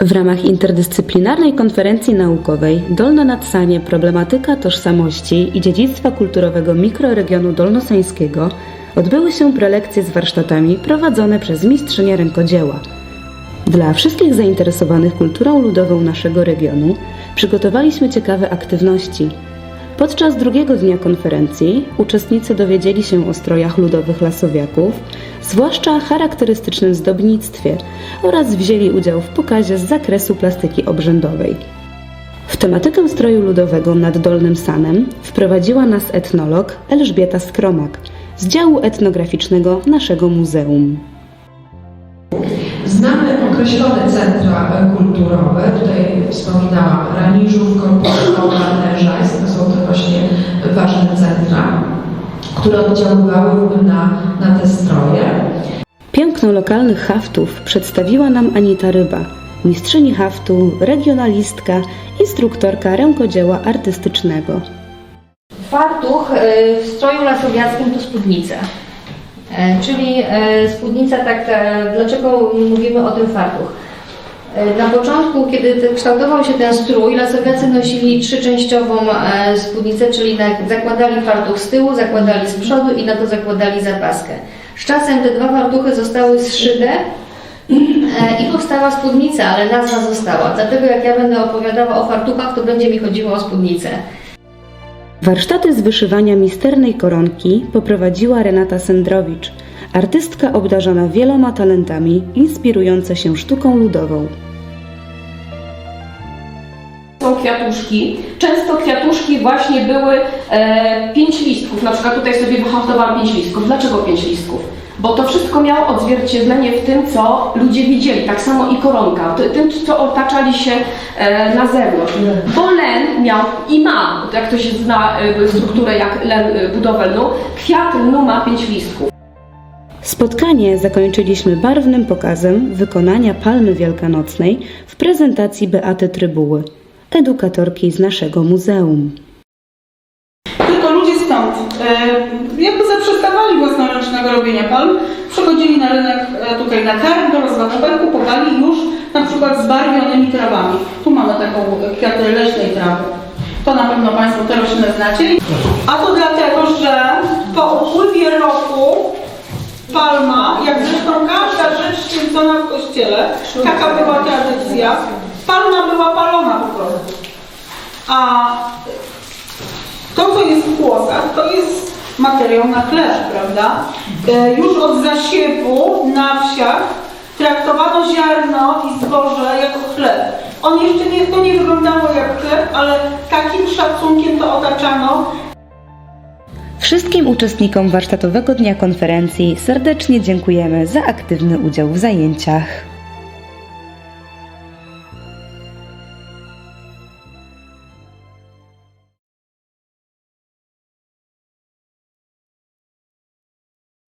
W ramach interdyscyplinarnej konferencji naukowej Dolno nad Sanie Problematyka tożsamości i dziedzictwa kulturowego mikroregionu dolnosańskiego odbyły się prelekcje z warsztatami prowadzone przez mistrzynię rękodzieła. Dla wszystkich zainteresowanych kulturą ludową naszego regionu przygotowaliśmy ciekawe aktywności. Podczas drugiego dnia konferencji uczestnicy dowiedzieli się o strojach ludowych lasowiaków, zwłaszcza charakterystycznym zdobnictwie oraz wzięli udział w pokazie z zakresu plastyki obrzędowej. W tematykę stroju ludowego nad Dolnym Sanem wprowadziła nas etnolog Elżbieta Skromak z działu etnograficznego naszego muzeum. Znamy określone centra kulturowe. Tutaj wspominałam Raniżów, Korpuszowa, Nerżajsk. To są te właśnie ważne centra, które oddziaływały na, na te stroje. Piękno lokalnych haftów przedstawiła nam Anita Ryba, mistrzyni haftu, regionalistka, instruktorka rękodzieła artystycznego. Fartuch y, w stroju lasowiackim to spódnica. E, Czyli e, spódnica, tak, dlaczego mówimy o tym fartuch? E, Na początku, kiedy kształtował się ten strój, lasowiacy nosili trzyczęściową e, spódnicę, czyli zakładali fartuch z tyłu, zakładali z przodu i na to zakładali zapaskę. Z czasem te dwa fartuchy zostały zszyte e, i powstała spódnica, ale nazwa została. Dlatego jak ja będę opowiadała o fartuchach, to będzie mi chodziło o spódnicę. Warsztaty z wyszywania misternej koronki poprowadziła Renata Sendrowicz, artystka obdarzona wieloma talentami, inspirująca się sztuką ludową. są kwiatuszki. Często kwiatuszki właśnie były e, pięć listków. Na przykład tutaj sobie wyhaftowałam pięć listków. Dlaczego pięć listków? Bo to wszystko miało odzwierciedlenie w tym, co ludzie widzieli. Tak samo i koronka. Ty- Tym, co otaczali się e, na zewnątrz. Bo len miał i ma, jak ktoś zna e, strukturę jak len e, budowę lnu, kwiat lnu ma pięć listków. Spotkanie zakończyliśmy barwnym pokazem wykonania palmy wielkanocnej w prezentacji Beaty Trybuły, edukatorki z naszego muzeum. Tylko ludzie stąd e, jakby zaprzestawali własnoręcznego robienia palm, przychodzili na rynek e, tutaj na targ do rozwadowego, kupowali już na przykład z barwionymi trawami. Tu mamy taką kwiatę leśnej trawy. To na pewno Państwo te rośliny znacie. A to dlatego, że po upływie roku palma, jak zresztą każda rzecz święcona w kościele, taka była tradycja, palma była palona po prostu. A to, co jest w kłosach, to jest materiał na chleb, prawda? E, Już od zasiewu na wsiach traktowano ziarno i zboże jako chleb. On jeszcze nie, to nie wyglądało jak chleb, ale takim szacunkiem to otaczano, Wszystkim uczestnikom warsztatowego dnia konferencji serdecznie dziękujemy za aktywny udział w zajęciach.